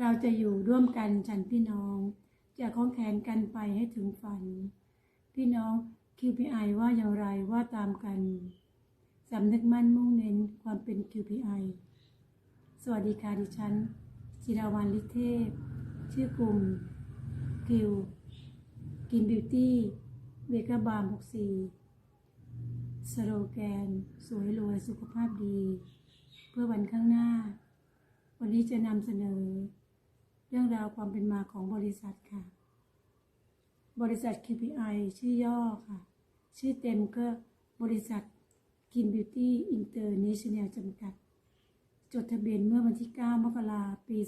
เราจะอยู่ร่วมกันฉันพี่น้อง จะคล้องแขนกันไปให้ถึงฝัน พี่น้อง QPI ว่าอย่างไรว่าตามกัน สำนึกมั่นมุ่งเน้นความเป็น QPI สวัสดีค่ะดิฉัน จิราวันลิเทพ ชื่อกลุ่มกิวกินบิวตี้เวกาบาม64สโลแกน สวยรวยสุขภาพดี เพื่อวันข้างหน้า วันนี้จะนำเสนอ รื่องราวความเป็นมาของบริษัทค่ะ บริษัท KPI ชื่อย่อค่ะ ชื่อเต็มก็บริษัท Kin Beauty International จำกัด จดทะเบียนเมื่อวันที่ 9 มกราปี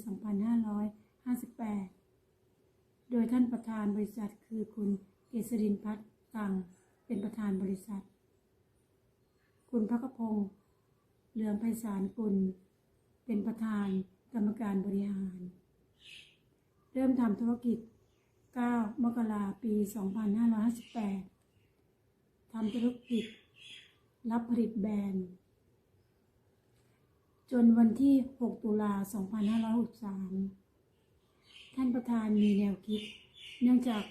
2558 โดยท่านประธานบริษัทคือคุณเกษรินพัฒน์ตังเป็นประธานบริษัท คุณพักพงศ์เหลืองไพศาลกุล เป็นประธานกรรมการบริหาร เริ่มทำธุรกิจ 9 มกราปี 2558 ทำธุรกิจ รับผลิตแบรนด์ จนวันที่ 6 ตุลา 2563 ท่านประธานมีแนวคิด เนื่องจาก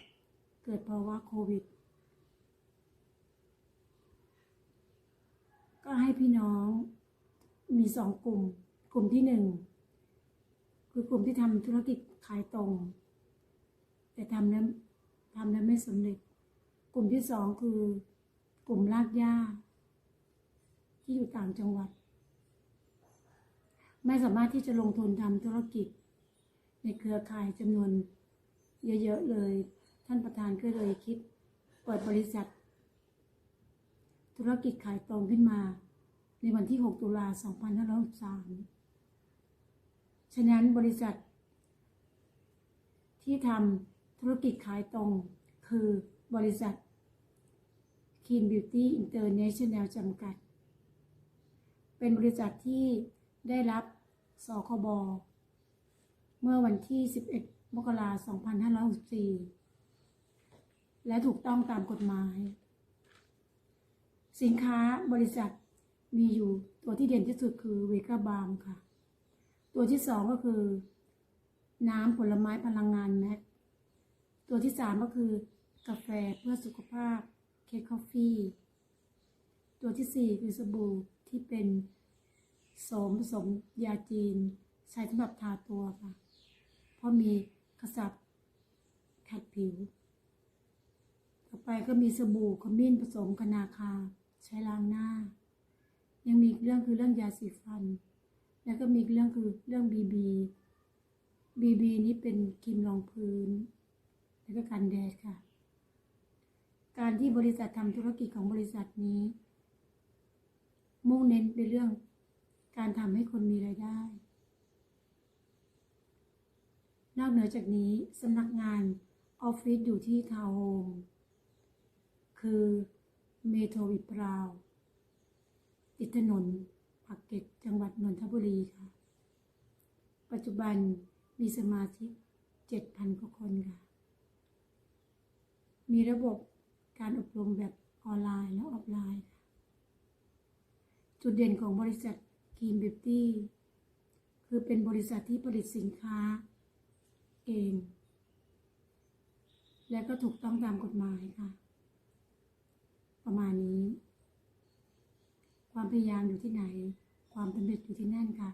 เกิดภาวะโควิด ก็ให้พี่น้องมีสองกลุ่ม กลุ่มที่หนึ่ง คือกลุ่มที่ทำธุรกิจขายตรง แต่ทำแล้วทำแล้วไม่สำเร็จ กลุ่มที่สองคือกลุ่มรากหญ้า ที่อยู่ต่างจังหวัด ไม่สามารถที่จะลงทุนทำธุรกิจ ในเครือข่ายจำนวนเยอะๆเลย ท่านประธานก็เลยคิดเปิดบริษัท ธุรกิจขายตรงขึ้นมา ในวันที่ 6 ตุลา 2563 ฉะนั้นบริษัท ที่ทำธุรกิจขายตรง คือบริษัท Kin Beauty International จำกัด เป็นบริษัทที่ได้รับสคบ เมื่อวันที่ 11 มกราคม 2564 และถูกต้องตามกฎหมาย สินค้าบริษัทมีอยู่ตัวที่เด่นที่สุดคือเวกาบามค่ะ ตัวที่สองก็คือ น้ำผลไม้พลังงานแม็กตัวที่สามก็คือกาแฟเพื่อสุขภาพเคคอฟฟี่ตัวที่สี่คือสบู่ที่เป็นสมผสมยาจีน ใช้สำหรับทาตัวค่ะ เพราะมีกระสับขัดผิว ต่อไปก็มีสบู่ขมิ้นผสมคนาคา ใช้ล้างหน้า ยังมีอีกเรื่องคือเรื่องยาสีฟัน แล้วก็มีเรื่องคือเรื่องบีบีบีบีนี้เป็นครีมรองพื้น แล้วก็กันแดดค่ะ การที่บริษัททำธุรกิจของบริษัทนี้ มุ่งเน้นในเรื่องการทำให้คนมีรายได้ นอกเหนือจากนี้สำนักงานออฟฟิศอยู่ที่ทาวน์โฮมคือเมโทรวิปราว ติดถนน ปากเกร็ดจังหวัดนนทบุรีค่ะ ปัจจุบันมีสมาชิก7,000กว่าคนค่ะ มีระบบการอบรมแบบออนไลน์และออฟไลน์ค่ะ จุดเด่นของบริษัท Green Beauty คือเป็นบริษัทที่ผลิตสินค้าเอง และก็ถูกต้องตามกฎหมายค่ะ ประมาณนี้ ความพยายามอยู่ที่ไหน ความสำเร็จอยู่ที่นั่นค่ะ